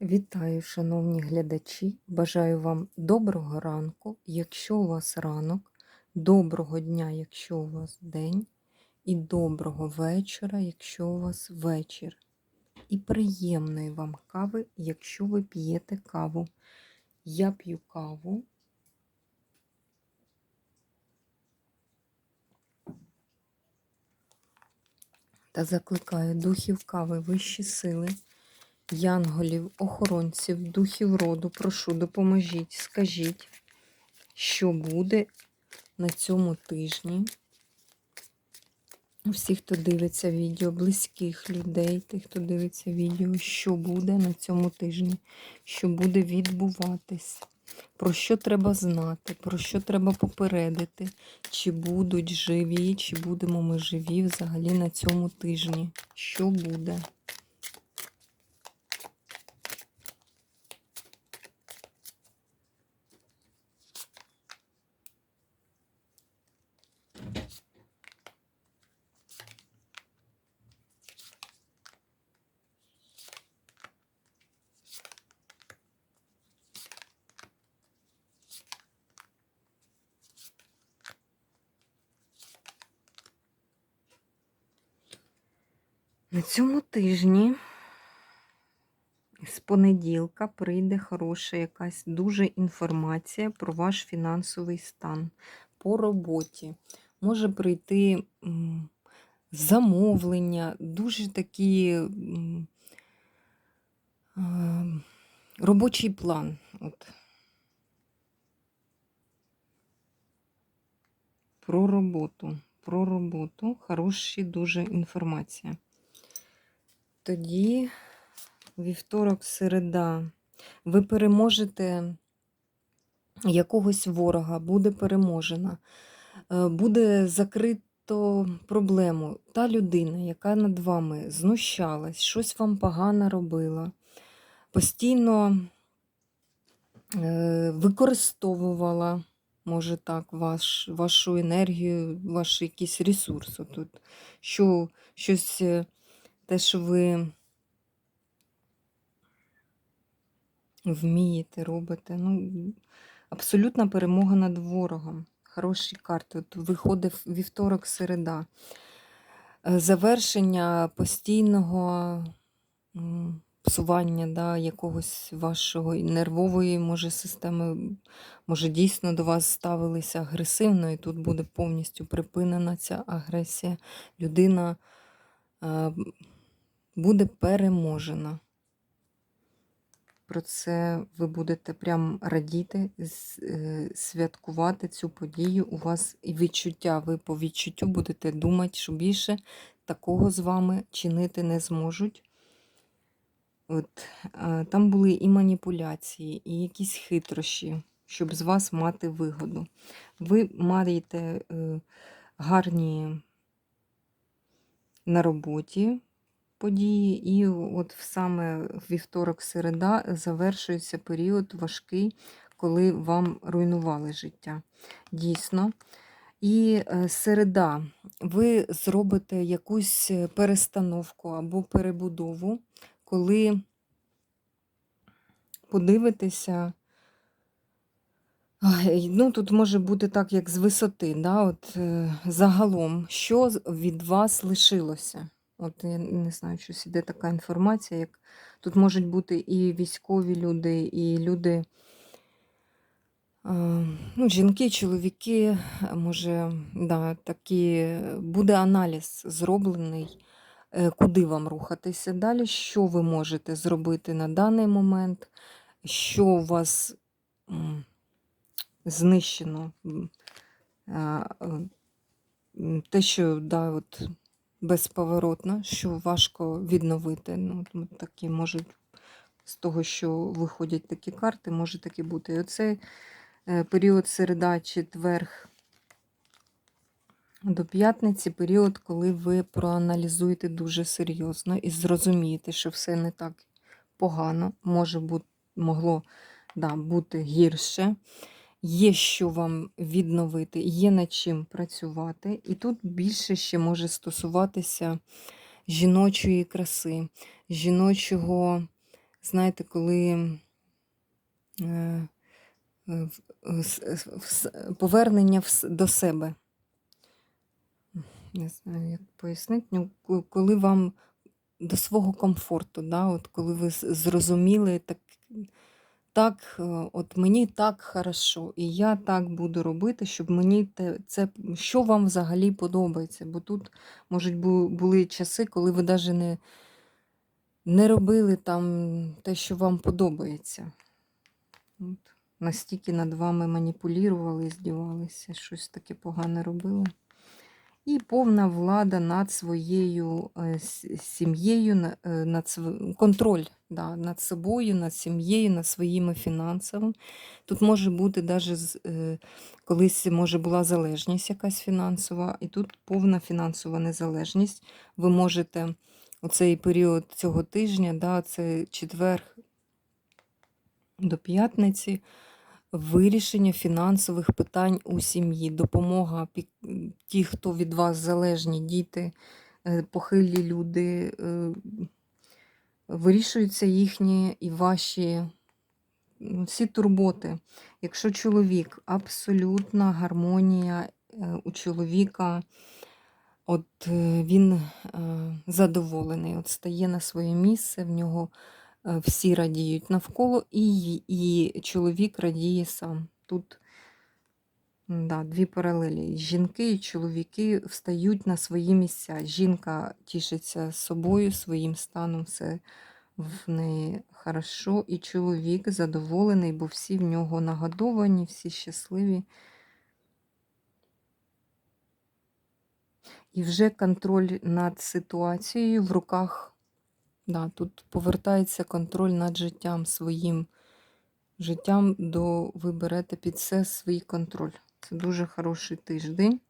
Вітаю, шановні глядачі! Бажаю вам доброго ранку, якщо у вас ранок, доброго дня, якщо у вас день, і доброго вечора, якщо у вас вечір. І приємної вам кави, якщо ви п'єте каву. Я п'ю каву. Та закликаю духів кави, вищі сили. Янголів, охоронців, духів роду, прошу, допоможіть, скажіть, що буде на цьому тижні. Всі, хто дивиться відео, близьких людей, тих, хто дивиться відео, що буде на цьому тижні, що буде відбуватись, про що треба знати, про що треба попередити, чи будуть живі, чи будемо ми живі взагалі на цьому тижні. Що буде? На цьому тижні з понеділка прийде хороша якась дуже інформація про ваш фінансовий стан по роботі. Може прийти замовлення, дуже такі робочий план. От. Про роботу. Про роботу. Хороші дуже інформація. Тоді вівторок, середа, ви переможете якогось ворога, буде переможена, Е, буде закрито проблему. Та людина, яка над вами знущалась, щось вам погано робила, постійно е, використовувала, може так, ваш, вашу енергію, ваш якийсь ресурс. Тут, що щось, е, те, що ви вмієте, робите. Ну, абсолютна перемога над ворогом. Хороші карти. От виходить вівторок, середа. Е, Завершення постійного псування да, якогось вашого нервової, може, системи, може, дійсно до вас ставилися агресивно, і тут буде повністю припинена ця агресія. Людина е, буде переможена. Про це ви будете прям радіти, е, святкувати цю подію. У вас і відчуття, ви по відчуттю будете думати, що більше такого з вами чинити не зможуть. От, там були і маніпуляції, і якісь хитрощі, щоб з вас мати вигоду. Ви маєте е, гарні на роботі події, і от саме вівторок-середа завершується період важкий, коли вам руйнували життя. Дійсно. І е, середа, ви зробите якусь е, перестановку або перебудову, коли подивитеся. Ну, тут може бути так, як з висоти, да? От, е, загалом, що від вас лишилося? От я не знаю, щось іде така інформація, як тут можуть бути і військові люди, і люди, е, ну, жінки, чоловіки, може, да, такі, буде аналіз зроблений, е, куди вам рухатися далі, що ви можете зробити на даний момент, що у вас. знищено. Е, Те, що да, от, безповоротно, що важко відновити. Ну, такі можуть, з того, що виходять такі карти, може таки бути. І оцей е, період середа, четверг до п'ятниці період, коли ви проаналізуєте дуже серйозно і зрозумієте, що все не так погано, може бути, могло да, бути гірше. Є що вам відновити, є над чим працювати. І тут більше ще може стосуватися жіночої краси, жіночого знаєте, коли е, повернення до себе. Не знаю, як пояснити. Ну, коли вам до свого комфорту, да, от коли ви зрозуміли, так, так, е, от мені так хорошо, і я так буду робити, щоб мені це, що вам взагалі подобається. Бо тут, можуть, були часи, коли ви навіть не, не робили там те, що вам подобається. От. Настільки над вами маніпулювали, здівалися, щось таке погане робили. І повна влада над своєю е, сім'єю, е, над контроль да, над собою, над сім'єю, над своїми фінансами. Тут може бути навіть колись може була залежність якась фінансова, і тут повна фінансова незалежність. Ви можете у цей період цього тижня, да, це четвер до п'ятниці, вирішення фінансових питань у сім'ї, допомога ті, хто від вас залежні, діти, е, похилі люди, е, вирішуються їхні і ваші всі турботи. Якщо чоловік, абсолютна гармонія е, у чоловіка, от він задоволений, от стає на своє місце, в нього всі радіють навколо, і, і чоловік радіє сам. Тут да, дві паралелі. Жінки і чоловіки встають на свої місця. Жінка тішиться собою, своїм станом, все в неї хорошо, і чоловік задоволений, бо всі в нього нагодовані, всі щасливі. І вже контроль над ситуацією в руках. Да, тут повертається контроль над життям своїм життям, до ви берете під це свій контроль. Це дуже хороший тиждень.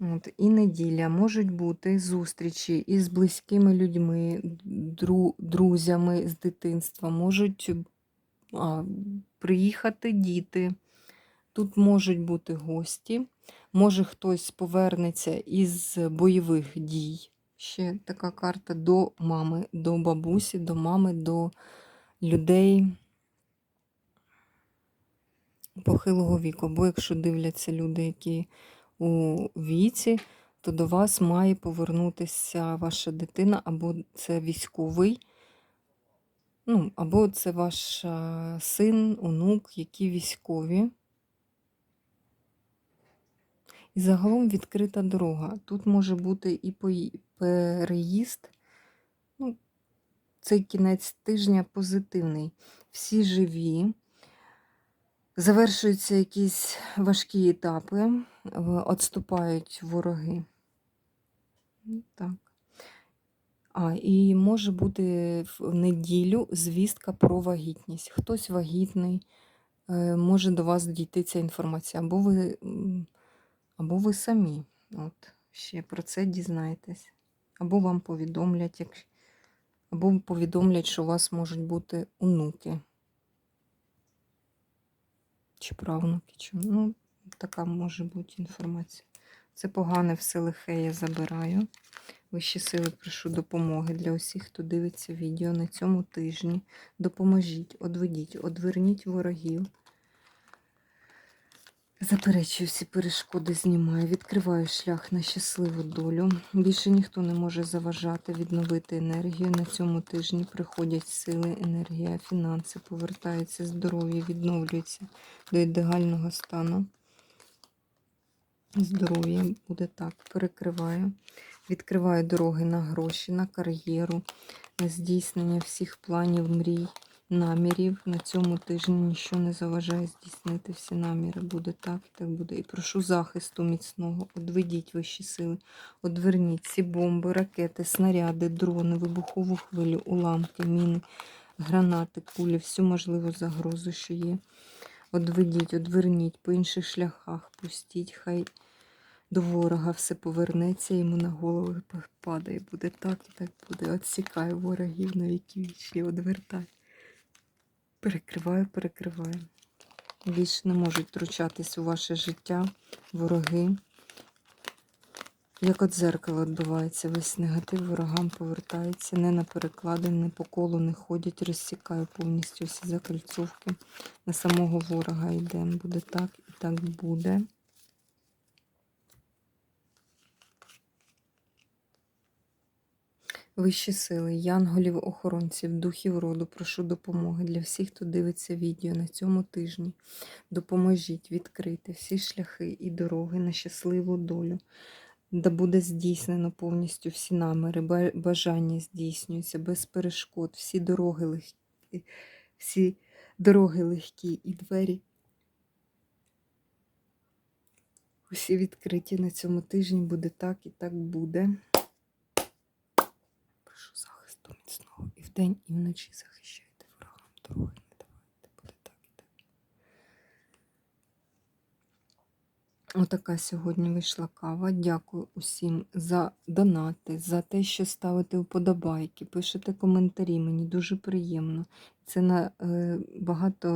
От, і неділя можуть бути зустрічі із близькими людьми, дру, друзями з дитинства, можуть а, приїхати діти. Тут можуть бути гості, може хтось повернеться із бойових дій. Ще така карта до мами, до бабусі, до мами, до людей похилого віку. Бо якщо дивляться люди, які у віці, то до вас має повернутися ваша дитина, або це військовий, ну, або це ваш син, онук, які військові. І загалом відкрита дорога. Тут може бути і переїзд. Ну, цей кінець тижня позитивний. Всі живі. Завершуються якісь важкі етапи, відступають вороги. Ну, Так. А, і може бути в неділю звістка про вагітність. Хтось вагітний, е, може до вас дійти ця інформація, або ви, або ви самі от, ще про це дізнаєтесь. Або вам повідомлять, як, або повідомлять, що у вас можуть бути онуки. Чи правнуки, чи ну, така може бути інформація. Це погане все лихе я забираю. Вищі сили прошу допомоги для усіх, хто дивиться відео на цьому тижні. Допоможіть, одведіть, одверніть ворогів. Заперечую всі перешкоди, знімаю, відкриваю шлях на щасливу долю. Більше ніхто не може заважати відновити енергію. На цьому тижні приходять сили, енергія, фінанси, повертається здоров'я, відновлюється до ідеального стану. Здоров'я буде так. Перекриваю. Відкриваю дороги на гроші, на кар'єру, на здійснення всіх планів, мрій, намірів. На цьому тижні нічого не заважає здійснити всі наміри. Буде так і так буде. І прошу захисту міцного. Одведіть вищі сили, одверніть ці бомби, ракети, снаряди, дрони, вибухову хвилю, уламки, міни, гранати, кулі, всю можливу загрозу, що є. Одведіть, одверніть по інших шляхах, пустіть, хай до ворога все повернеться, йому на голову падає. Буде так і так буде. Отсікаю ворогів на віки вічі, одвертай. Перекриваю, перекриваю. Більше не можуть втручатись у ваше життя, вороги. Як от дзеркало відбувається, весь негатив ворогам повертається, не на переклади, не по колу не ходять, розсікаю повністю всі закольцовки. На самого ворога йде. Буде так і так буде. Вищі сили, янголів, охоронців, духів роду, прошу допомоги для всіх, хто дивиться відео на цьому тижні. Допоможіть відкрити всі шляхи і дороги на щасливу долю. Да буде здійснено повністю всі наміри, бажання здійснюються без перешкод, всі дороги легкі, всі дороги легкі і двері. Усі відкриті на цьому тижні буде так і так буде. Прошу захисту міцного і вдень, і вночі захищайте ворогам дороги, не давайте, буде так і так. Отака сьогодні вийшла кава. Дякую усім за донати, за те, що ставите вподобайки, пишете коментарі. Мені дуже приємно. Це на, е,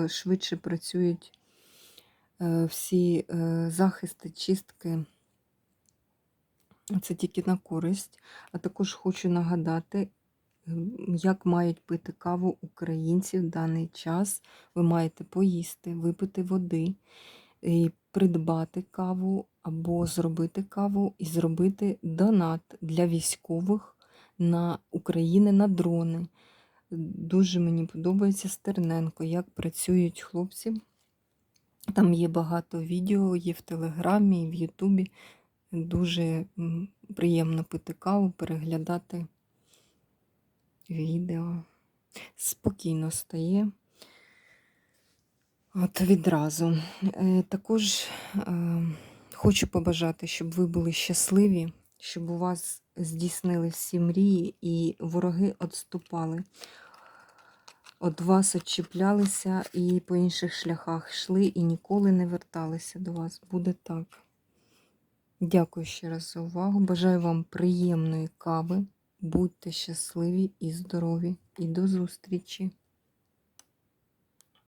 швидше працюють е, всі е, захисти, чистки. Це тільки на користь. А також хочу нагадати, як мають пити каву українці в даний час. Ви маєте поїсти, випити води, і придбати каву або зробити каву і зробити донат для військових на України на дрони. Дуже мені подобається Стерненко, як працюють хлопці. Там є багато відео, є в Телеграмі, в Ютубі. Дуже приємно пити каву, переглядати відео. Спокійно стає. От відразу. Е, Також е, хочу побажати, щоб ви були щасливі, щоб у вас здійснили всі мрії і вороги відступали. От вас відчіплялися і по інших шляхах йшли і ніколи не верталися до вас. Буде так. Дякую ще раз за увагу. Бажаю вам приємної кави. Будьте щасливі і здорові. І до зустрічі!